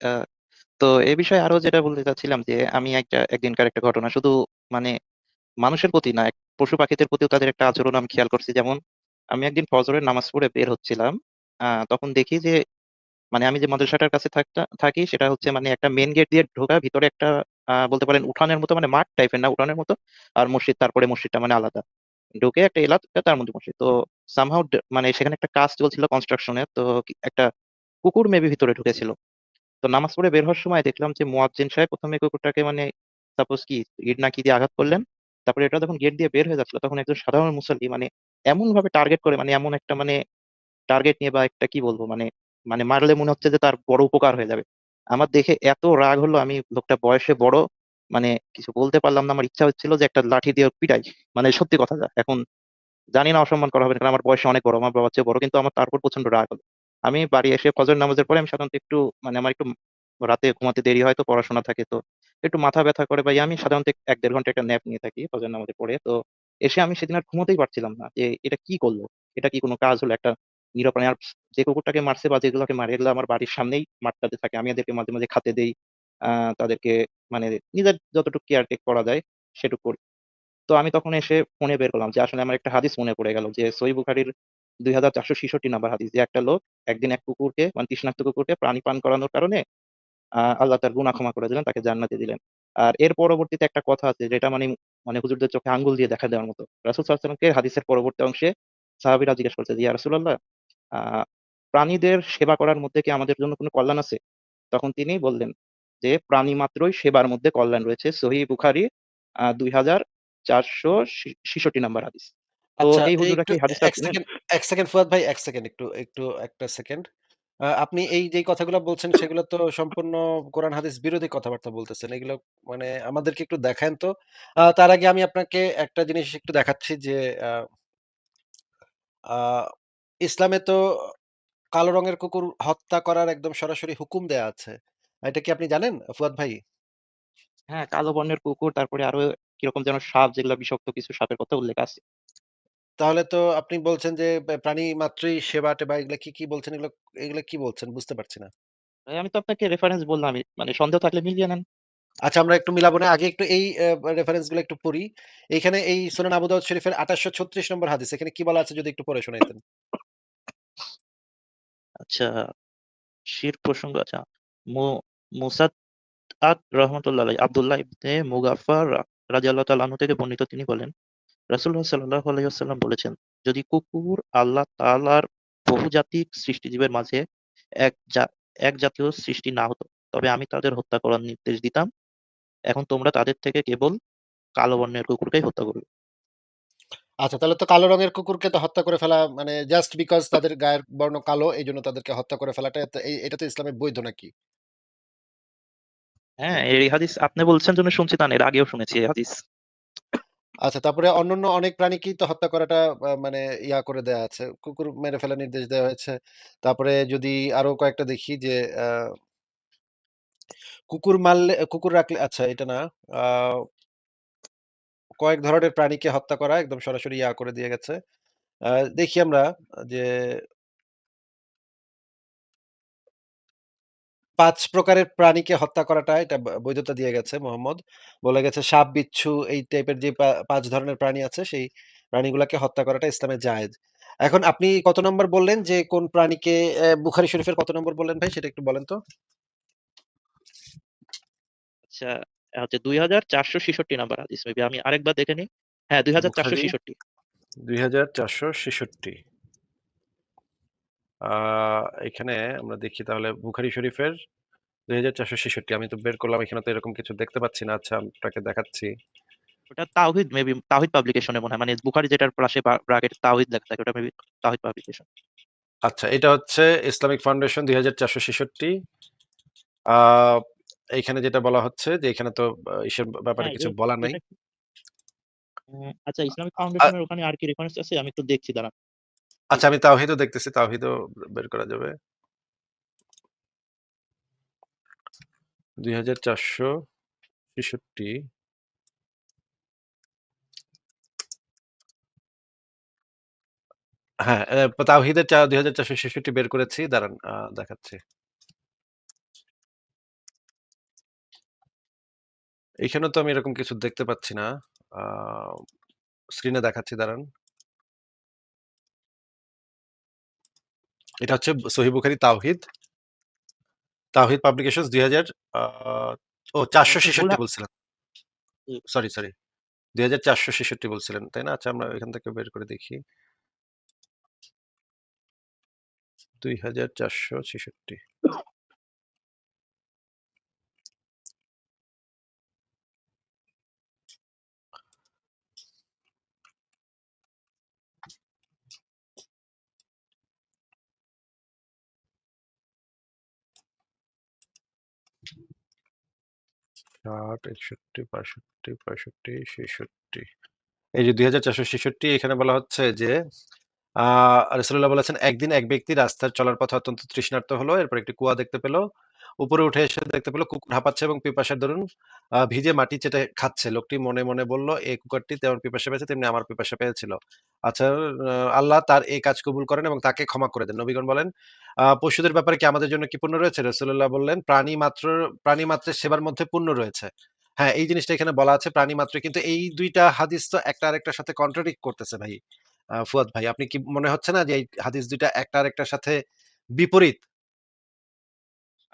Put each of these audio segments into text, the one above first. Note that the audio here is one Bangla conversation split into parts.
আ তো এ বিষয়ে আরও যেটা বলতে চাচ্ছিলাম যে আমি একটা একদিনকার একটা ঘটনা শুধু মানে মানুষের প্রতি না, এক পশু-পাখিদের প্রতিও তাদের একটা আচরণ আমি খেয়াল করছি। যেমন আমি একদিন ফজরের নামাজ পড়ে বের হচ্ছিলাম। আ তখন দেখি যে মানে আমি যে মাদ্রাসাটার কাছে থাকি সেটা হচ্ছে মানে একটা মেইন গেট দিয়ে ঢোকা ভিতরে একটা আ বলতে পারেন উঠানের মতো মানে মাঠ টাইপের না উঠানের মতো। আর মসজিদ তারপরে মসজিদটা মানে আলাদা। ঢুকে একটা এলাকা তার মধ্যে মসজিদ। তো ডে মানে সেখানে একটা কাজ চলছিল কনস্ট্রাকশন এর। তো একটা কুকুর মেবি ভিতরে ঢুকেছিল। তো নামাজ পড়ে বের হওয়ার সময় দেখলাম যে মুয়াজ্জিন সাহেব প্রথমে কুকুরটাকে মানে সাপোজ কি ইট না কি দিয়ে আঘাত করলেন। তারপরে এটা যখন গেট দিয়ে বের হয়ে যাচ্ছিল তখন একজন সাধারণ মুসল্লি মানে এমন ভাবে টার্গেট করে মানে এমন একটা মানে টার্গেট নিয়ে বা একটা কি বলব মানে, মানে মারলে মনে হচ্ছে যে তার বড় উপকার হয়ে যাবে। আমার দেখে এত রাগ হলো আমি লোকটা বয়সে বড়, মানে কিছু বলতে পারলাম না। আমার ইচ্ছা হচ্ছিল যে একটা লাঠি দিয়ে পিটাই। মানে সত্যি কথা। এখন জানি না অসম্মান করা হবে কারণ আমার বয়সে অনেক বড়। আমার বাবার চেয়ে বড় কিন্তু আমার তারপর প্রচণ্ড রাগ হলো। আমি বাড়ি এসে ফজর নামাজের পরে আমি সাধারণত একটু মানে আমার একটু রাতে ঘুমাতে দেরি হয় তো পড়াশোনা থাকে তো একটু মাথা ব্যথা করে ইয়ে আমি সাধারণত এক দেড় ঘণ্টা একটা ন্যাপ নিয়ে থাকি ফজর নামাজের পরে। তো এসে আমি সেদিন আর ঘুমাতেই পারছিলাম না যে এটা কি করল এটা কি কোনো কাজ হলো? একটা নিরীহ আর যে কুকুরটাকে মারছে বা যেগুলোকে মারে এগুলো আমার বাড়ির সামনেই মাঠটাতে থাকে। আমি এদেরকে মাঝে, মাঝে খাতে দেই। তাদেরকে মানে নিজের যতটুকু কেয়ার টেক করা যায় সেটুকু করি। তো আমি তখন এসে ফোনে বের করলাম যে আসলে আমার একটা হাদিস মনে পড়ে গেল যে সহিহ বুখারীর ২৪৬৬ নাম্বার হাদিস যে একটা লোক একদিন এক কুকুরকে মানে তৃষ্ণার্ত কুকুরকে পানি পান করানোর কারণে আ আল্লাহ তার গুনাহ ক্ষমা করে দিলেন, তাকে জান্নাতে দিলেন। আর এর পরবর্তীতে একটা কথা আছে যেটা মানে, মানে হুজুরদের চোখে আঙ্গুল দিয়ে দেখা দেওয়ার মতো। রাসূল ওয়াসাল্লামকে হাদিসের পরবর্তী অংশে সাহাবীরা জিজ্ঞেস করছে যে, "ইয়া রাসূলাল্লাহ আ প্রাণীদের সেবা করার মধ্যে কি আমাদের জন্য কোন কল্যাণ আছে?" তখন তিনি বললেন যে, "প্রাণী মাত্রই সেবার মধ্যে কল্যাণ রয়েছে।" সহি বুখারি দুই হাজার চারশো ২৪৬৬ নাম্বার হাদিস। তো এই এই কি হাদিসটা ১ সেকেন্ড ১ সেকেন্ড ফুয়াদ ভাই ১ সেকেন্ড একটু, একটু ১ সেকেন্ড। আপনি এই যেই কথাগুলো বলছেন সেগুলো তো সম্পূর্ণ কোরআন হাদিস বিরোধী কথাবার্তা বলতেছেন। এগুলো মানে আমাদেরকে একটু দেখায়েন তো। তার আগে আমি আপনাকে একটা জিনিস একটু দেখাচ্ছি যে ইসলামে তো কালো রঙের কুকুর হত্যা করার একদম সরাসরি হুকুম দেয়া আছে। এটা কি আপনি জানেন ফুয়াদ ভাই? হ্যাঁ, কালো বর্ণের কুকুর তারপরে আরও কীরকম যেন সাপ যেগুলো বিষাক্ত কিছু সাপের কথা উল্লেখ আছে। তাহলে তো আপনি বলছেন যে প্রাণী মাত্রই সেবা-টেবা এগুলা কি, কি বলছেন এগুলো, এগুলো কি বলছেন বুঝতে পারছি না। ভাই আমি তো আপনাকে রেফারেন্স বললামই। মানে সন্দেহ থাকলে মিলিয়ে নেন। আচ্ছা আমরা একটু মিলাবো না। আগে একটু এই অ্যা রেফারেন্সগুলো একটু পড়ি। এইখানে এই সুনান আবু দাউদ শরীফের ২৮৩৬ নম্বর হাদিস। এখানে কি বলা আছে যদি একটু পড়ে শোনাইতেন? আচ্ছা, শির প্রসঙ্গ আচ্ছা। মু মুসাদ্দাদ রহমাতুল্লাহ আলাইহি আব্দুল্লাহ ইবনে মুগাফফার রাদিয়াল্লাহু তাআলা আনহু থেকে বর্ণিত তিনি বলেন, রাসূলুল্লাহ সাল্লাল্লাহু আলাইহি ওয়াসাল্লাম বলেছেন, "যদি কুকুর আল্লাহ তাআলার বহুজাতিক সৃষ্টিজীবের মাঝে এক এক জাতীয় সৃষ্টি না হতো, তবে আমি তাদের হত্যা করার নির্দেশ দিতাম। এখন তোমরা তাদের থেকে কেবল কালো বর্ণের কুকুরকেই হত্যা করবে।" আচ্ছা তাহলে তো কালো রঙের কুকুরকে তো হত্যা করে ফেলা মানে জাস্ট বিকজ তাদের গায়ের বর্ণ কালো এই জন্য তাদেরকে হত্যা করে ফেলাটা এটা তো ইসলামে বৈধ নাকি? হ্যাঁ, এই হাদিস আপনি বলছেন জন্য শুনছি তা এর আগেও শুনেছি এই হাদিস। আচ্ছা তারপরে অন্যান্য অনেক প্রাণীকেই তো হত্যা করাটা মানে ইয়া করে দেওয়া আছে। কুকুর মেরে ফেলার নির্দেশ দেওয়া হয়েছে। তারপরে যদি আরও কয়েকটা দেখি যে কুকুর মারলে, কুকুর রাখলে আচ্ছা এটা না। কয়েক ধরনের প্রাণীকে হত্যা করা একদম সরাসরি ইয়া করে দিয়ে গেছে। দেখি আমরা যে ৫ প্রকারের প্রাণীকে হত্যা করাটা এটা বৈধতা দিয়ে গেছে মোহাম্মদ। বলে গেছে সাপ, বিচ্ছু এই টাইপের যে পাঁচ ধরনের প্রাণী আছে সেই প্রাণীগুলাকে হত্যা করাটা ইসলামে জায়েজ। এখন আপনি কত নম্বর বললেন যে কোন প্রাণীকে বুখারী শরীফের কত নম্বর বললেন ভাই সেটা একটু বলেন তো? আচ্ছা, হচ্ছে ২৪৬৬ নাম্বার হাদিস মেবি আমি আরেকবার দেখে নিই। হ্যাঁ, বুখারী ২৪৬৬ ২৪৬৬ আ এখানে আমরা দেখি তাহলে বুখারি শরীফের ২৪৬৬ আমি তো বের করলাম এখানে তো এরকম কিছু দেখতে পাচ্ছি না। আচ্ছা আপনাকে দেখাচ্ছি। ওটা তাওহীদ মেবি তাওহীদ পাবলিকেশন মনে হয়। মানে বুখারী যেটার পাশে ব্র্যাকেটে তাওহীদ লেখা থাকে ওটা মেবি তাওহীদ পাবলিকেশন। আচ্ছা এটা হচ্ছে ইসলামিক ফাউন্ডেশন ২৪৬৬ আ এইখানে যেটা বলা হচ্ছে যে এখানে তো ইসের ব্যাপারে হ্যাঁ, কিছু বলা নাই। উম আচ্ছা ইসলামিক আ ফাউন্ডেশন এর ওখানে আর কি রেফারেন্স আছে? আমি একটু দেখছি দাঁড়ান। আচ্ছা আমি তাওহিদও দেখতেছি, তাওহিদও বের করা যাবে। দুই চারশো ছেষট্টি। হ্যাঁ তাওহিদের চা, দুই হাজার চারশো ছেষট্টি বের করেছি, দাঁড়ান দেখাচ্ছি। এইখানে তো আমি এরকম কিছু দেখতে পাচ্ছি না। স্ক্রিনে দেখাচ্ছি, দাঁড়ান। এটা হচ্ছে সহি বুখারি তাওহিদ। তাওহিদ পাবলিকেশন দুই হাজার ও চারশো ছেষট্টি বলছিলেন। Sorry sorry. দুই হাজার চারশো ছেষট্টি বলছিলেন, তাই না? আচ্ছা আমরা এখান থেকে বের করে দেখি। ২৪৬৬ ষাট, ৬১, ৬২, ৬৫, ৬৬ এই যে ২৪৬৬ এখানে বলা হচ্ছে যে আহ রসুল্লাহ বলেছেন, "একদিন এক ব্যক্তি রাস্তার চলার পথে অত্যন্ত তৃষ্ণার্ত হলো। এরপর একটি কুয়া দেখতে পেল। উপরে উঠে এসে দেখতে পেল কুকুর হাঁপাচ্ছে এবং পিপাসার দরুন আ ভিজে মাটি চেটে খাচ্ছে। লোকটি মনে, মনে বলল, "এই কুকুরটি যেমন পিপাসা পেয়েছে তেমনি আমার পিপাসা পেয়েছিল। আচ্ছা আল্লাহ তার এই কাজ কবুল করেন এবং তাকে ক্ষমা করে দেন।" নবীগণ বলেন, "আ পশুদের ব্যাপারে কি আমাদের জন্য কি পুণ্য রয়েছে?" রসুল্লাহ বললেন, "প্রাণী মাত্র প্রাণী মাত্রের সেবার মধ্যে পুণ্য রয়েছে।" হ্যাঁ, এই জিনিসটা এখানে বলা আছে প্রাণী মাত্র। কিন্তু এই দুইটা হাদিস তো একটা আরেকটার সাথে কন্ট্রাডিক্ট করতেছে ভাই। ফুয়াদ ভাই, আপনি কি মনে হচ্ছে না যে এই হাদিস দুইটা একটা আরেকটার সাথে বিপরীত?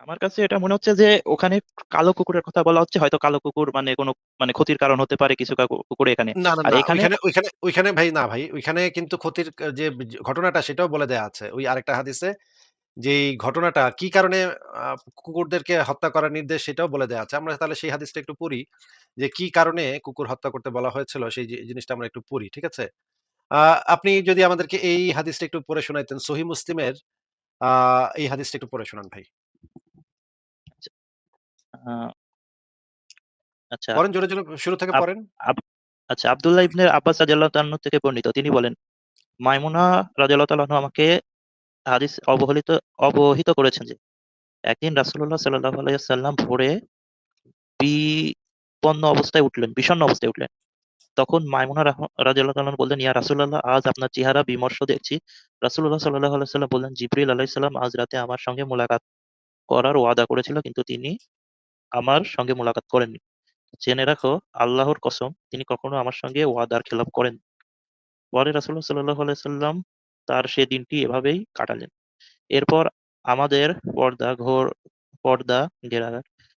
আমার কাছে এটা মনে হচ্ছে যে ওখানে কালো কুকুরের কথা বলা হচ্ছে। হয়তো কালো কুকুর মানে কোনো মানে ক্ষতির কারণ হতে পারে কিছু কুকুর এখানে। না, না, এখানে ওইখানে ওইখানে ভাই না ভাই। ওইখানে কিন্তু ক্ষতির যে ঘটনাটা সেটাও বলে দেয়া আছে। ওই আরেকটা হাদিসে যে ঘটনাটা কি কারণে কুকুরদেরকে হত্যা করার নির্দেশ সেটাও বলে দেওয়া আছে। আমরা তাহলে সেই হাদিসটা একটু পড়ি। যে কি কারণে কুকুর হত্যা করতে বলা হয়েছিল সেই জিনিসটা আমরা একটু পড়ি। ঠিক আছে? আপনি যদি আমাদেরকে এই হাদিসটা একটু পড়ে শোনাইতেন সহি মুসলিমের এই হাদিসটা একটু পড়ে শোনান ভাই। আচ্ছা। আ আচ্ছা। পড়েন জোরে, জোরে শুরু থেকে আব পড়েন। আব আচ্ছা আব্দুল্লাহ ইবনে আব্বাস রাদিয়াল্লাহু তাআলা আনহু থেকে বর্ণিত। তিনি বলেন, মাইমুনা রাদিয়াল্লাহু তাআলা আনহা আমাকে হাদিস অবহেলিত অবহিত করেছেন যে, একদিন রাসূলুল্লাহ সাল্লাল্লাহু আলাইহি ওয়াসাল্লাম ভোরে বিপন্ন অবস্থায় উঠলেন, বিষণ্ণ অবস্থায় উঠলেন। তখন মাইমুনা রাহ তাআলা আনহা বললেন, ইয়া রাসূলাল্লাহ আজ আপনার চেহারা বিমর্ষ দেখছি। রাসূলুল্লাহ সাল্লাল্লাহু আলাইহি ওয়াসাল্লাম বললেন, জিবরিল আলাইহিস সালাম আজ রাতে আমার সঙ্গে মুলাকাত করার ওয়াদা করেছিল কিন্তু তিনি আমার সঙ্গে মুলাকাত করেননি। জেনে রাখো আল্লাহর কসম তিনি কখনো আমার সঙ্গে ওয়াদার খেলাপ করেন পরে রাসূলুল্লাহ সাল্লাল্লাহু আলাইহি সাল্লাম তার সে দিনটি এভাবেই কাটালেন। এরপর আমাদের পর্দা ঘোর পর্দা ঘেরা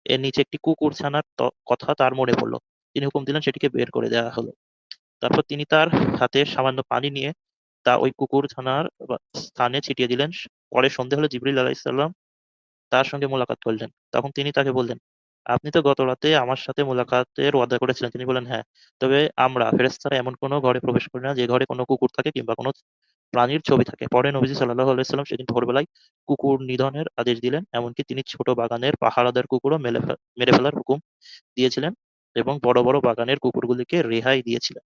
এর নিচে একটি কুকুর ছানার কথা তার মনে পড়ল। তিনি হুকুম দিলেন সেটিকে বের করে দেওয়া হলো। তারপর তিনি তার হাতে সামান্য পানি নিয়ে তা ওই কুকুরছানার বা স্থানে ছিটিয়ে দিলেন। পরে সন্ধে হলে জিবরিল আলাইহিস তার সঙ্গে মোলাকাত করলেন। তখন তিনি তাকে বললেন, "আপনি তো গত রাতে আমার সাথে মোলাকাতের ওয়াদা করেছিলেন।" তিনি বলেন "হ্যাঁ। তবে আমরা ফেরেশতারা এমন কোনো ঘরে প্রবেশ করি না যে ঘরে কোনো কুকুর থাকে কিংবা কোনো প্রাণীর ছবি থাকে।" পরে নবীজি সাল্লাল্লাহু আলাইহি ওয়াসাল্লাম সেদিন ভোরবেলায় কুকুর নিধনের আদেশ দিলেন। এমনকি তিনি ছোট বাগানের পাহারাদার কুকুরও মেলে মেরে ফেলার হুকুম দিয়েছিলেন এবং বড়, বড় বাগানের কুকুরগুলিকে রেহাই দিয়েছিলেন।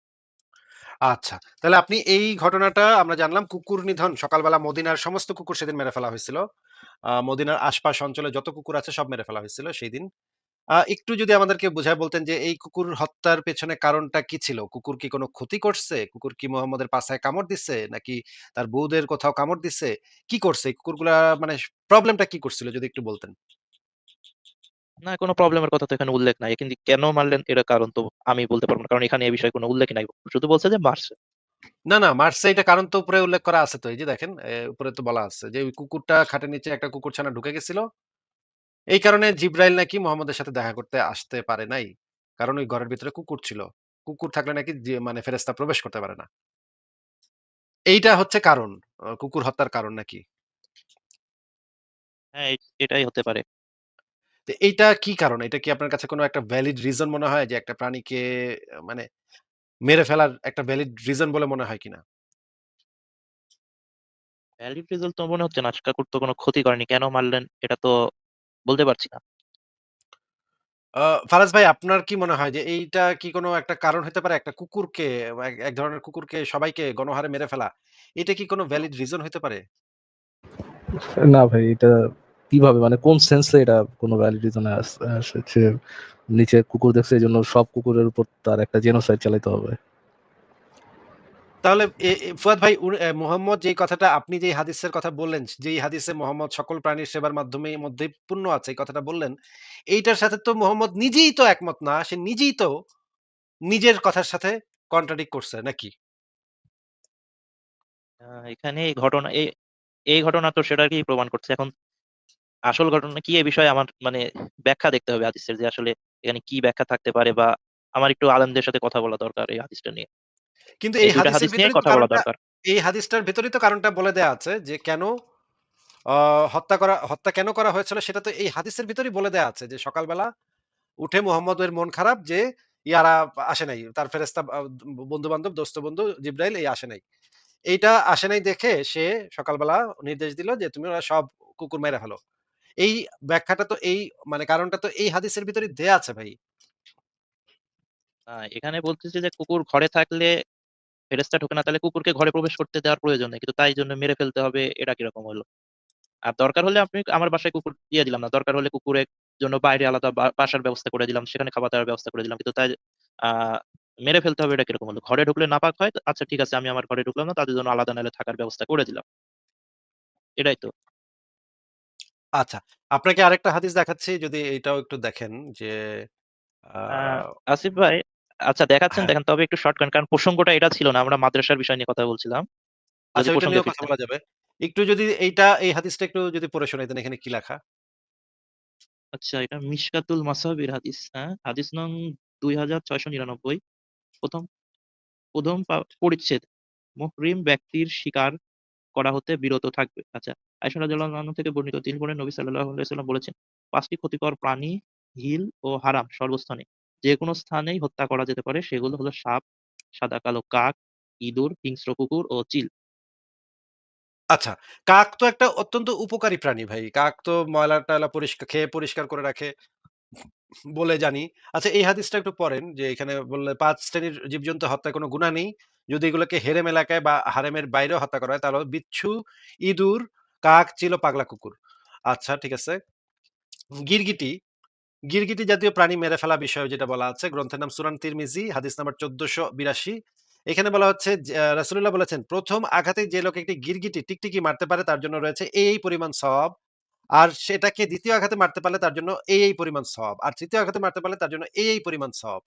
আচ্ছা। তাহলে আপনি এই ঘটনাটা আমরা জানলাম কুকুর নিধন সকালবেলা মদিনার সমস্ত কুকুর সেদিন মেরে ফেলা হয়েছিল। মদিনার আশপাশ অঞ্চলে যত কুকুর আছে সব মেরে ফেলা হয়েছিল সেইদিন। একটু যদি আমাদেরকে বুঝায় বলতেন যে এই কুকুর হত্যার পেছনে কারণটা কি ছিল? কুকুর কি কোনো ক্ষতি করছে? কুকুর কি মুহাম্মদের পাছায় কামড় দিছে? নাকি তার বউদের কোথাও কামড় দিছে? কি করছে? এই কুকুরগুলা মানে প্রবলেমটা কি করছিল যদি একটু বলতেন? না, কোনো প্রবলেমের কথা তো এখানে উল্লেখ নাই। কিন্তু কেন মারলেন এটার কারণ তো আমি বলতে পারব না। কারণ এখানে এ বিষয়ে কোনো উল্লেখই নাই। শুধু বলছে যে মারছে। না, না মারছে এটা কারণ তো উপরে উল্লেখ করা আছে তো। এই যে দেখেন এ উপরে তো বলা আছে যে ওই কুকুরটা খাটের নিচে একটা কুকুরছানা ঢুকে গেছিল। এই কারণে জিব্রাইল নাকি মোহাম্মদের সাথে দেখা করতে আসতে পারে নাই। কারণ ওই ঘরের ভিতরে কুকুর ছিল। কুকুর থাকলে নাকি মানে ফেরেশতা প্রবেশ করতে পারে না। এইটা হচ্ছে কারণ। কুকুর হত্যার কারণ নাকি? হ্যাঁ, এটাই হতে পারে। এইটা কি কারণ? এটা কি আপনার কাছে কোনো একটা ভ্যালিড রিজন মনে হয় যে একটা প্রাণীকে মানে মেরে ফেলার একটা ভ্যালিড রিজন বলে মনে হয় কিনা? ভ্যালিড রিজাল্ট তো মনে হচ্ছে না। কাকুর তো কোনো ক্ষতি করেনি। কেন মারলেন এটা তো বলতে পারছি না। আ ফারাজ ভাই আপনার কি মনে হয় যে এইটা কি কোনো একটা কারণ হতে পারে? একটা কুকুরকে এক এক ধরনের কুকুরকে সবাইকে গণহারে মেরে ফেলা। এটা কি কোনো ভ্যালিড রিজন হইতে পারে? না ভাই এটা কীভাবে মানে কোন সেন্সে এটা কোনো ভ্যালিড রিজনে আস আসে নিচে কুকুর দেখছে এজন্য সব কুকুরের উপর তার একটা জেনোসাইড চালাইতে হবে? তাহলে ফুয়াদ ভাই মুহাম্মদ যেই কথাটা আপনি যেই হাদিসের কথা বললেন, যেই হাদিসে মোহাম্মদ সকল প্রাণীর সেবার মাধ্যমে মধ্যেই পূর্ণ আছে এই কথাটা বললেন। এইটার সাথে তো মোহাম্মদ নিজেই তো একমত না। সে নিজেই তো নিজের কথার সাথে কন্ট্রাডিক্ট করছে নাকি? এখানে এই ঘটনা এ এই ঘটনা তো সেটাকেই প্রমাণ করছে। এখন আসল ঘটনা কি এ বিষয়ে আমার মানে ব্যাখ্যা দেখতে হবে হাদিসের যে আসলে এখানে কি ব্যাখ্যা থাকতে পারে বা আমার একটু আলেমদের সাথে কথা বলা দরকার এই হাদিসটা নিয়ে। কিন্তু এই এই ২ টা হাদিসের তো কথা বলা দরকার। এই হাদিসটার ভেতরেই তো কারণটা বলে দেয়া আছে যে কেন হত্যা করা হত্যা কেন করা হয়েছিল সেটা তো এই হাদিসের ভিতরেই বলে দেয়া আছে যে সকালবেলা উঠে মুহাম্মদের মন খারাপ যে ইয়ারা আসে নাই। তার ফেরেশতা বন্ধু-বান্ধব, দোস্ত বন্ধু জিবরাইল এই আসে নাই। এইটা আসে নাই দেখে সে সকালবেলা নির্দেশ দিল যে, "তুমি ওরা সব কুকুর মেরে ফেলো।" এই ব্যাখ্যাটা তো এই মানে কারণটা তো এই হাদিসের ভিতরেই দেয়া আছে ভাই। এখানে বলতেছে যে কুকুর ঘরে থাকলে ফেরেশতা ঢোকে না তাহলে কুকুরকে ঘরে প্রবেশ করতে দেওয়ার প্রয়োজন নেই। কিন্তু তাই জন্য মেরে ফেলতে হবে এটা কীরকম হলো? আর দরকার হলে আপনি আমার বাসায় কুকুর দিয়ে দিলাম না। দরকার হলে কুকুরের জন্য বাইরে আলাদা বাসার ব্যবস্থা করে দিলাম। সেখানে খাবার-দাবার ব্যবস্থা করে দিলাম। কিন্তু তাই মেরে ফেলতে হবে এটা কীরকম হলো? ঘরে ঢুকলে নাপাক হয়, আচ্ছা ঠিক আছে আমি আমার ঘরে ঢুকলাম না। তাদের জন্য আলাদা নাহলে থাকার ব্যবস্থা করে দিলাম। এটাই তো। আচ্ছা, আপনাকে আরেকটা হাদিস দেখাচ্ছি যদি এটাও একটু দেখেন যে আ আ আসিফ ভাই আচ্ছা দেখাচ্ছেন হ্যাঁ। দেখেন তবে একটু শর্ট। কারণ প্রসঙ্গটা এটা ছিল না। আমরা মাদ্রাসার বিষয় নিয়ে কথা বলছিলাম। আচ্ছা কথা বলা যাবে। একটু যদি এইটা এই হাদিসটা একটু যদি পড়ে শোনাইতেন এখানে কি লেখা? আচ্ছা এটা মিশকাতুল মাসাবির হাদিস, হ্যাঁ? হাদিস নং ২৬৯৯ ১ম, ১ম পা পরিচ্ছেদ। মুহরিম ব্যক্তির শিকার করা হতে বিরত থাকবে। আচ্ছা, রাদিয়াল্লাহু আনহা থেকে বর্ণিত তিনি বলেন নবী সাল্লাল্লাহু আলাইহি ওয়াসাল্লাম বলেছেন, পাঁচটি ক্ষতিকর প্রাণী হিল ও হারাম সর্বস্থানে। যেকোনো স্থানেই হত্যা করা যেতে পারে। সেগুলো হলো সাপ, সাদা-কালো কাক, ইঁদুর, হিংস্র কুকুর ও চিল।" আচ্ছা, কাক তো একটা অত্যন্ত উপকারী প্রাণী ভাই। কাক তো ময়লা-টয়লা পরিষ্কার খেয়ে পরিষ্কার করে রাখে বলে জানি। আচ্ছা এই হাদিসটা একটু পড়েন যে এখানে বললে পাঁচ শ্রেণির জীবজন্তু হত্যায় কোনো গুনাহ নেই। যদি এগুলোকে হেরেম এলাকায় বা হারেমের বাইরেও হত্যা করা হয় তাহলে বিচ্ছু, ইঁদুর, কাক, ও পাগলা কুকুর। আচ্ছা ঠিক আছে। গিরগিটি, গিরগিটি জাতীয় প্রাণী মেরে ফেলা বিষয়ে যেটা বলা আছে গ্রন্থের নাম সুরান তিরমিজি হাদিস নাম্বার ১৪৮২ এখানে বলা হচ্ছে রাসুল্লাহ বলেছেন, "প্রথম আঘাতে যে লোক একটি গিরগিটি টিকটিকি মারতে পারে তার জন্য রয়েছে এই, পরিমাণ সব আর সেটাকে দ্বিতীয় আঘাতে মারতে পারলে তার জন্য এই, পরিমাণ সব আর তৃতীয় আঘাতে মারতে পারলে তার জন্য এই, পরিমাণ সওয়াব।"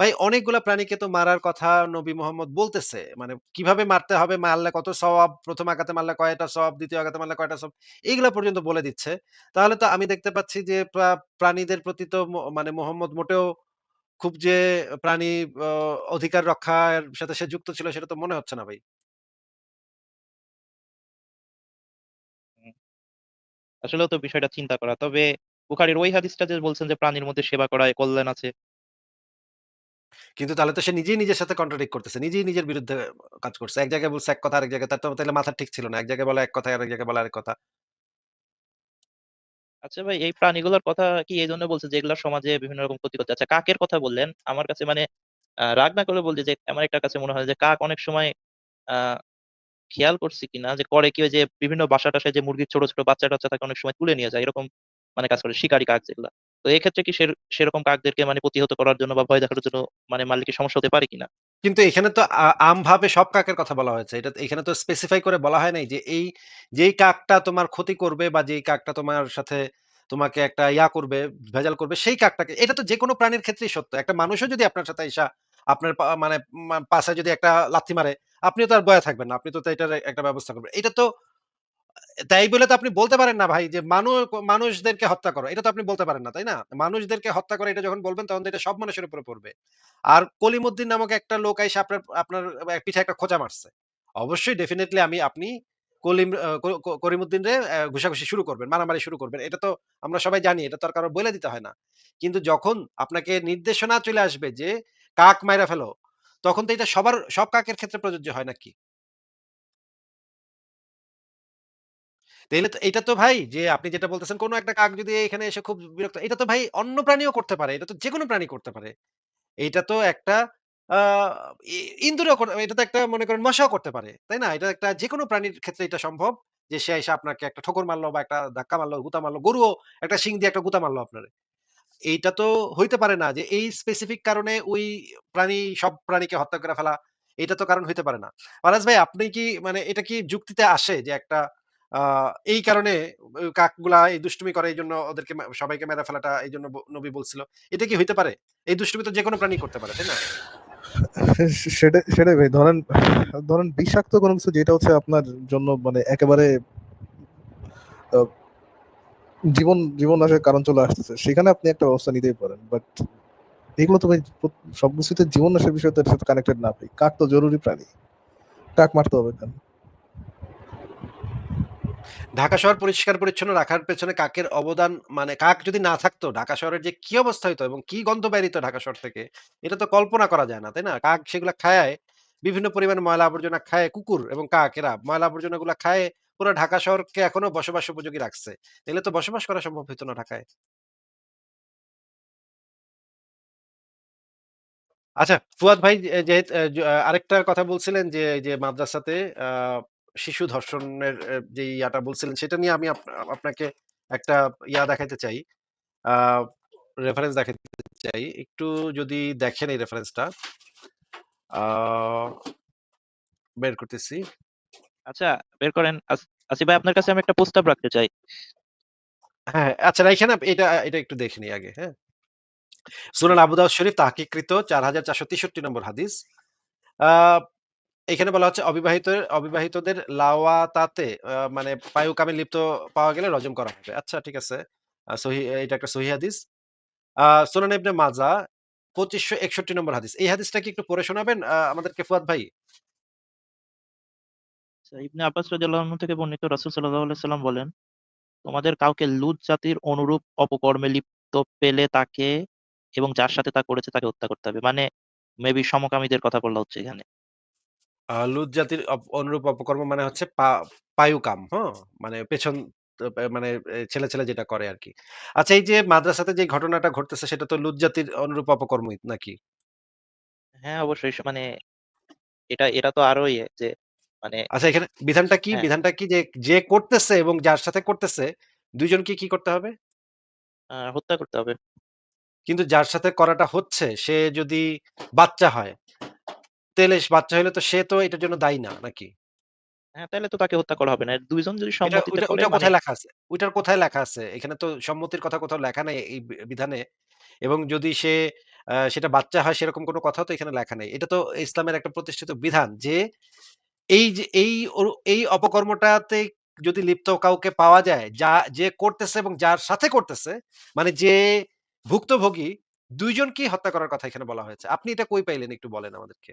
ভাই অনেকগুলা প্রাণীকে তো মারার কথা নবী মোহাম্মদ বলতেছে। মানে কীভাবে মারতে হবে, মারলে কত সওয়াব, ১ম আঘাতে মারলে কয়টা সওয়াব, ২য় আঘাতে মারলে কয়টা সওয়াব, এগুলা পর্যন্ত বলে দিচ্ছে। তাহলে তো আমি দেখতে পাচ্ছি যে প্রা প্রাণীদের প্রতি তো মানে মোহাম্মদ মোটেও খুব যে প্রাণী অধিকার রক্ষার সাথে সে যুক্ত ছিল সেটা তো মনে হচ্ছে না ভাই। হুম, আসলেও তো বিষয়টা চিন্তা করা। তবে বুখারীর ওই হাদিসটা যে বলছেন যে প্রাণীর মধ্যে সেবা করায় কল্যাণ আছে। কিন্তু তাহলে তো সে নিজেই নিজের সাথে কন্ট্রাডিক্ট করতেছে। নিজেই নিজের বিরুদ্ধে কাজ করছে। এক জায়গায় বলছে এক কথা, আরেক জায়গায় তার তো তাইলে মাথা ঠিক ছিল না। এক জায়গায় বলে এক কথা, আরেক জায়গায় বলে আরেক কথা। আচ্ছা ভাই এই প্রাণীগুলোর কথা কি এইজন্য বলছেন যে এগুলা সমাজে বিভিন্ন রকম ক্ষতি করছে? আচ্ছা কাকের কথা বললেন। আমার কাছে মানে রাগ না করলে বলছি যে আমার একটা কাছে মনে হয় যে কাক অনেক সময় খেয়াল করছি কিনা যে করে কি যে বিভিন্ন বাসা-টাসায় যে মুরগির ছোট, ছোট বাচ্চা-টাচ্চা থাকে অনেক সময় তুলে নিয়ে যায়। এরকম মানে কাজ করে শিকারী কাক যেগুলা। তো এক্ষেত্রে কি সেরকম কাকদেরকে মানে প্রতিহত করার জন্য বা ভয় দেখানোর জন্য মানে মারলে কি সমস্যা হতে পারে কিনা? কিন্তু এখানে তো আমভাবে সব কাকের কথা বলা হয়েছে। এটা এখানে তো স্পেসিফাই করে বলা হয় নাই যে এই যেই কাকটা তোমার ক্ষতি করবে বা যেই কাকটা তোমার সাথে তোমাকে একটা ইয়া করবে, ভেজাল করবে সেই কাকটাকে এটা তো যেকোনো প্রাণীর ক্ষেত্রেই সত্য। একটা মানুষও যদি আপনার সাথে আইসা আপনার মানে পাশে যদি একটা লাথি মারে, আপনিও তো আর বয়া থাকবেন না। আপনি তো এটার একটা ব্যবস্থা করবেন। এটা তো তাই বলে তো আপনি বলতে পারেন না ভাই যে মানু মানুষদেরকে হত্যা করো। এটা তো আপনি বলতে পারেন না, তাই না? মানুষদেরকে হত্যা করে এটা যখন বলবেন তখন এটা সব মানুষের উপরে পড়বে। আর কলিমুদ্দিন নামক একটা লোক আইসা আপনার আপনার পিঠে একটা খোঁচা মারছে। অবশ্যই ডেফিনিটলি আমি আপনি কলিম আ ক ক করিমুদ্দিনরে অ্যা ঘুষাঘুষি শুরু করবেন, মারামারি শুরু করবেন। এটা তো আমরা সবাই জানি। এটা তো আর কারও বলে দিতে হয় না। কিন্তু যখন আপনাকে নির্দেশনা চলে আসবে যে কাক মাইরা ফেলো, তখন তো এটা সবার সব কাকের ক্ষেত্রে প্রযোজ্য হয় নাকি? তাইলে তো এইটা তো ভাই যে আপনি যেটা বলতেছেন কোন একটা কাক যদি এখানে এসে খুব বিরক্ত এটা তো ভাই অন্য প্রাণীও করতে পারে। এটা তো যেকোনো প্রাণী করতে পারে। এইটা তো একটা আ ই এটা তো একটা মনে করেন মশাও করতে পারে। তাই না? এটা একটা যেকোনো প্রাণীর ক্ষেত্রে এটা সম্ভব যে সে আইসা আপনাকে একটা ঠোকর মারলো বা একটা ধাক্কা মারলো, গুতা মারলো। গরুও একটা শিং দিয়ে একটা গুতা মারলো আপনার এইটা তো হইতে পারে না যে এই স্পেসিফিক কারণে ওই প্রাণী সব প্রাণীকে হত্যা করে ফেলা। এটা তো কারণ হইতে পারে না। ফারাজ ভাই আপনি কি মানে এটা কি যুক্তিতে আসে যে একটা এই কারণে কাকগুলা এই দুষ্টুমি করে এইজন্য ওদেরকে সবাইকে মেরে ফেলাটা এইজন্য ব নবী বলছিল। এটা কি হইতে পারে? এই দুষ্টুমি তো যেকোনো প্রাণী করতে পারে, তাই না? সে- সেটাই ভাই ধরেন ধরেন বিষাক্ত কোনো কিছু যেটা হচ্ছে আপনার জন্য মানে একেবারে জীবন জীবন নাশের কারণ চলে আসতেছে সেখানে আপনি একটা ব্যবস্থা নিতেই পারেন বাট এগুলো তো ভাই সব কিছুতে জীবন নাশের সাথে কানেক্টেড না ভাই কাক তো জরুরি প্রাণী কাক মারতে হবে কেন ঢাকা শহর পরিষ্কার পরিচ্ছন্ন রাখার পেছনে কাকের অবদান মানে কাক যদি না থাকতো ঢাকা শহরের যে কি অবস্থা হইতো এবং কি গন্ধ বেরিত ঢাকা শহর থেকে এটা তো কল্পনা করা যায় না তাই না? কাক সেগুলা খায় বিভিন্ন পরিমাণে ময়লা আবর্জনা খায় কুকুর এবং কাক এরা ময়লা আবর্জনা গুলা খায় পুরো ঢাকা শহরকে এখনও বসবাস উপযোগী রাখছে। এগুলো তো বসবাস করা সম্ভব হইতো না ঢাকায়। আচ্ছা ফুয়াদ ভাই যে যে- যে- আরেকটা কথা বলছিলেন যে যে মাদ্রাসাতে আহ, শিশু ধর্ষণের যে ইয়াটা বলছিলেন সেটা নিয়ে আমি আপনাকে একটা ইয়া দেখাইতে চাই। রেফারেন্স দেখাতে চাই। একটু যদি দেখেন এই রেফারেন্সটা বের করতেছি। আচ্ছা বের করেন। আস- ভাই আপনার কাছে আমি একটা প্রস্তাব রাখতে চাই। হ্যাঁ আচ্ছা এখানে এটা এটা একটু দেখে নিই আগে হ্যাঁ। সুনান আবু দাউদ শরীফ তাহকিকৃত চার হাজার চারশো তেষট্টি নম্বর হাদিস। আহ, এখানে বলা হচ্ছে অবিবাহিত অবিবাহিতদের লাওয়াতাতে মানে পায়ু কামে লিপ্ত পাওয়া গেলে রজম করা হবে। আচ্ছা ঠিক আছে। এটা একটা সহি হাদিস। সুনান ইবনে মাজা পঁচিশশো একষট্টি নম্বর হাদিস। এই হাদিসটা কি একটু পড়ে শোনাবেন? আহ, আমাদেরকে ফুয়াদ ভাই। আচ্ছা, ইবনে আব্বাস রাদিয়াল্লাহু থেকে বর্ণিত রাসূল সাল্লাল্লাহু আলাইহি সাল্লাম বলেন তোমাদের কাউকে লুত জাতির অনুরূপ অপকর্মে লিপ্ত পেলে তাকে এবং যার সাথে তা করেছে তাকে হত্যা করতে হবে। মানে মেবি সমকামীদের কথা বলা হচ্ছে এখানে। আহ, লুত জাতির অপ- অনুরূপ অপকর্ম মানে হচ্ছে পা- পায়ুকাম হ্যাঁ? মানে পেছন মানে আহ, ছেলে ছেলে যেটা করে আর কি আচ্ছা এই যে মাদ্রাসাতে যে ঘটনাটা ঘটতেছে সেটা তো লুত জাতির অনুরূপ অপকর্মই নাকি? হ্যাঁ অবশ্যই সে- মানে এটা এটা তো আরও ইয়ে যে মানে আচ্ছা এখানে বিধানটা কি? হ্যাঁ। বিধানটা কি যে যে করতেছে এবং যার সাথে করতেছে দুইজনকে কি করতে হবে? আহ, হত্যা করতে হবে। কিন্তু যার সাথে করাটা হচ্ছে সে যদি বাচ্চা হয় তাহলে সে- বাচ্চা হলে তো সে তো এটার জন্য দায়ী না নাকি? হ্যাঁ তাহলে তো তাকে হত্যা করা হবে না। দুইজন যদি এটা সম্মতিতে ওইটা করে ওইটা মানে কোথায় লেখা আছে? ওইটার কোথায় লেখা আছে? এখানে তো সম্মতির কথা কোথাও লেখা নেই এই বি- বিধানে। এবং যদি সে সেটা বাচ্চা হয় সেরকম কোনো তো এখানে লেখা নেই। এটা তো ইসলামের একটা প্রতিষ্ঠিত বিধান যে এই যে এই ওর- এই অপকর্মটাতে যদি লিপ্ত কাউকে পাওয়া যায় যা যে করতেছে এবং যার সাথে করতেছে মানে যে ভুক্তভোগী দুইজনকেই হত্যা করার কথা এখানে বলা হয়েছে। আপনি এটা কই পাইলেন একটু বলেন আমাদেরকে?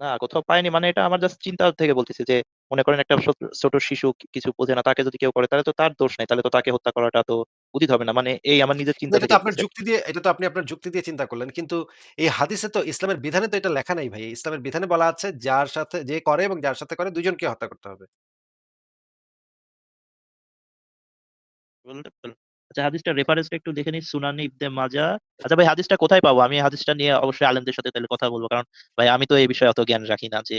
না কোথাও পাইনি মানে এটা আমার জাস্ট চিন্তা থেকে বলতেছি যে মনে করেন একটা ছোট- শিশু কিছু বোঝে না তাকে যদি কেউ করে তাহলে তো তার দোষ নাই। তাহলে তো তাকে হত্যা করাটা তো উচিত হবে না। মানে এই আমার নিজের চিন্তা এটা তো থেকে আপনার বলতেছি যুক্তি দিয়ে এটা তো আপনি আপনার যুক্তি দিয়ে চিন্তা করলেন। কিন্তু এই হাদিসে তো ইসলামের বিধানে তো এটা লেখা নাই ভাই। ইসলামের বিধানে বলা আছে যার সাথে যে করে এবং যার সাথে করে দুজনকে হত্যা করতে হবে। বলতে? আচ্ছা হাদিসটা রেফারেন্সটা একটু দেখে নিই। সুনানি ইবনে মাজা। আচ্ছা ভাই হাদিসটা কোথায় পাবো? আমি হাদিসটা নিয়ে অবশ্যই আলেমদের সাথে তাহলে কথা বলব। কারণ ভাই আমি তো এই বিষয়ে অত জ্ঞান রাখি না যে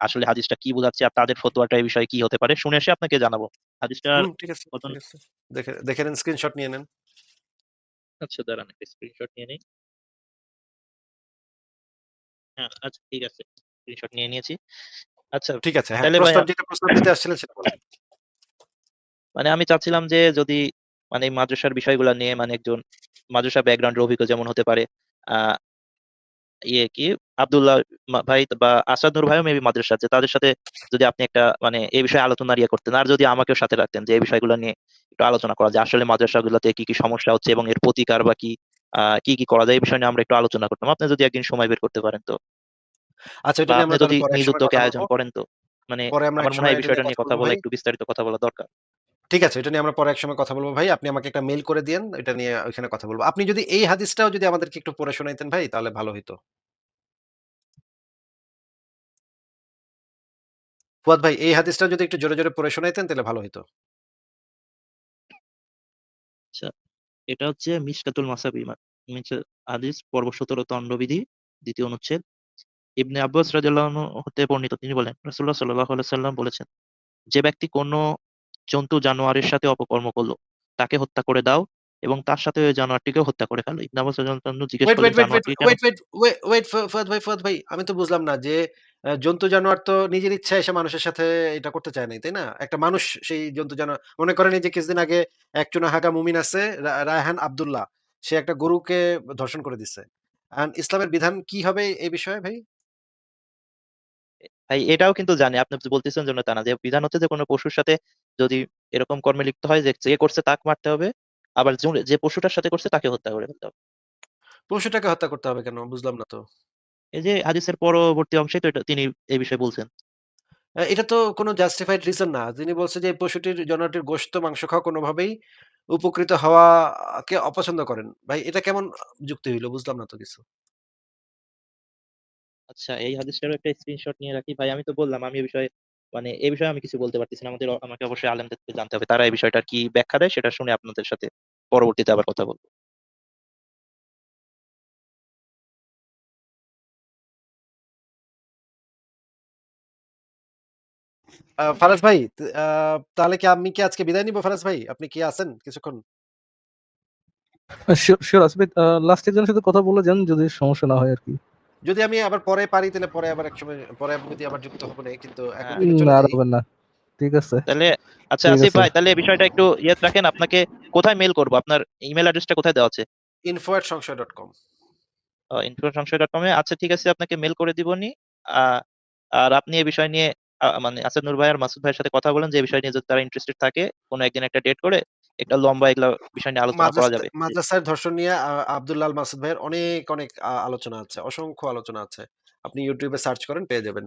আসলে হাদিসটা কি বোঝাচ্ছে আর তাদের ফতোয়াটা এই বিষয়ে কি হতে পারে। শুনে এসে আপনাকে জানাব। ঠিক দেখে দেখে নেন স্ক্রিনশট নিয়ে নেন। আচ্ছা দাঁড়ান একটা স্ক্রিনশট নিয়ে নিই। হ্যাঁ আচ্ছা ঠিক আছে। স্ক্রিনশট নিয়ে নিয়েছি। আচ্ছা ঠিক আছে হ্যাঁ তাহলে ভাই যেটা প্রস্তাব দিতে আসছিলেন সেটা বলেন। মানে আমি চাচ্ছিলাম যে যদি মানে এই মাদ্রাসার বিষয়গুলো নিয়ে মানে একজন মাদ্রাসা ব্যাকগ্রাউন্ডের অভিজ্ঞ যেমন হতে পারে আহ ইয়ে কি আব্দুল্লাহ ভাই বা আসাদ নূর ভাইও মেবি মাদ্রাসা আছে তাদের সাথে যদি আপনি একটা মানে এই বিষয়ে আলোচনা ইয়ে করতেন আর যদি আমাকেও সাথে রাখতেন যে এই বিষয়গুলো নিয়ে একটু আলোচনা করা যায় আসলে মাদ্রাসাগুলোতে কি কি সমস্যা হচ্ছে এবং এর প্রতিকার বা কি আহ কি কি করা যায় এই বিষয় নিয়ে আমরা একটু আলোচনা করতাম। আপনি যদি একদিন সময় বের করতে পারেন তো। আচ্ছা আপনি যদি নিজ উদ্যোগে আয়োজন করেন তো মানে আমার মনে হয় এই বিষয়টা নিয়ে কথা বলা একটু বিস্তারিত কথা বলা দরকার। ঠিক আছে, এটা নিয়ে আমরা পরে একসময় কথা বলব। ভাই, আপনি আমাকে একটা মেইল করে দিয়েন, এটা নিয়ে ওইখানে কথা বলব। আপনি যদি এই হাদিসটাও যদি আমাদেরকে একটু পড়ে শোনাইতেন ভাই, তাহলে ভালো হইতো। ফুয়াদ ভাই, এই হাদিসটা যদি একটু জোরে জোরে পড়ে শোনাইতেন, তাহলে ভালো হইতো। আচ্ছা এটা হচ্ছে মিশকাতুল মাসাবি হাদিস, পর্ব সতেরো, দণ্ডবিধি, দ্বিতীয় অনুচ্ছেদ। ইবনে আব্বাস রাদিয়াল্লাহু হতে বর্ণিত, তিনি বলেন, রাসূলুল্লাহ সাল্লাল্লাহু সাল্লাম বলেছেন, যে ব্যক্তি কোনো জন্তু জানোয়ারের সাথে অপকর্ম করল তাকে হত্যা করে দাও এবং তার সাথে ওই জানোয়ারটিকেও হত্যা করে ফেলে। ইবনে আব্বাস রাদিয়াল্লাহু জিজ্ঞেস করলেন ভাই, আমি তো বুঝলাম না যে জন্তু জানোয়ার তো নিজের ইচ্ছায় এসে মানুষের সাথে এটা করতে চায় নাই, তাই না? একটা মানুষ সেই জন্তু জানোয়ার মনে করেন যে কিছুদিন আগে এক চুনাহাগা মুমিন আছে রায়হান আব্দুল্লাহ। সে একটা গরুকে ধর্ষণ করে দিছে। ইসলামের বিধান কি হবে এই বিষয়ে ভাই? ভাই এটাও কিন্তু জানি। আপনি বলতেছেন জন্য তা না। যে বিধান হচ্ছে যে কোন পশুর সাথে যদি এরকম কর্মে লিপ্ত হয় যে যে করছে তাকে মারতে হবে। আবার যে পশুটার সাথে করছে তাকে হত্যা করে ফেলতে হবে। পশুটাকে হত্যা করতে হবে কেন? বুঝলাম না তো। এই যে হাদিসের পরবর্তী অংশেই তো তিনি এই বিষয়ে বলছেন। এটা তো কোনো জাস্টিফাইড রিজন না। তিনি বলছে যে পশুটির জানোয়ারটির গোশত মাংস খাওয়া কোনভাবেই উপকৃত হওয়াকে অপছন্দ করেন। ভাই এটা কেমন যুক্তি হইল বুঝলাম না তো কিছু। আচ্ছা এই হাদিসটারও একটা স্ক্রিনশট নিয়ে রাখি। ভাই আমি তো বললাম আমি এই বিষয়ে মানে এই বিষয়ে আমি কিছু বলতে পারতেছি না। আমাদের আমাকে অবশ্যই আলেমদের থেকে জানতে হবে। তারা এই বিষয়টার কি ব্যাখ্যা দেয় সেটা শুনে আপনাদের সাথে পরবর্তীতে আবার কথা বলব। ফারাজ ভাই তাহলে কি আমি কি আজকে বিদায় নিব ফারাজ ভাই? আপনি কি আছেন কিছুক্ষণ? Uh sure, sure Asif uh last একজনের সাথে কথা বলে যান যদি সমস্যা না হয় আরকি। যদি আমি আবার পরে পারি তাহলে পরে আবার একসময় পরে যদি আবার যুক্ত হব নে কিন্তু এখন হ্যাঁ। না আর যাই। হবেন না। ঠিক আছে। তাহলে আচ্ছা আসিফ ভাই তাহলে এই বিষয়টা একটু ইয়েতে রাখেন। আপনাকে কোথায় মেইল করব? আপনার ইমেইল অ্যাড্রেসটা কোথায় দেওয়া আছে? info@সংশয়.com info@সংশয়.com এ আচ্ছা ঠিক আছে আপনাকে মেইল করে দিবনি। আর আপনি এই বিষয় নিয়ে মানে আসাদনুর ভাই আর মাসুদ ভাইয়ের সাথে কথা বলেন যে এই বিষয় নিয়ে যদি তারা ইন্টারেস্টেড থাকে কোন একদিন একটা ডেট করে একটা লম্বা এগুলা বিষয় নিয়ে আলোচনা করা যাবে। মাদ্রাসার ধর্ষণ নিয়ে আব্দুল্লাহ আল মাসুদ ভাইয়ের অনেক, অনেক আলোচনা আছে। অসংখ্য আলোচনা আছে। আপনি ইউটিউবে সার্চ করেন পেয়ে যাবেন।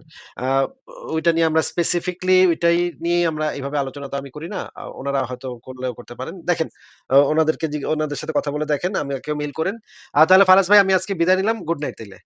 ওইটা নিয়ে আমরা স্পেসিফিকলি ওইটাই নিয়ে আমরা এভাবে আলোচনা তো আমি করি না। ওনারা হয়তো করলেও করতে পারেন। দেখেন জি উনাদের সাথে কথা বলে দেখেন। আমাকেও মেইল করেন। তাহলে ফারাজ ভাই আমি আজকে বিদায় নিলাম। গুড নাইট তাইলে।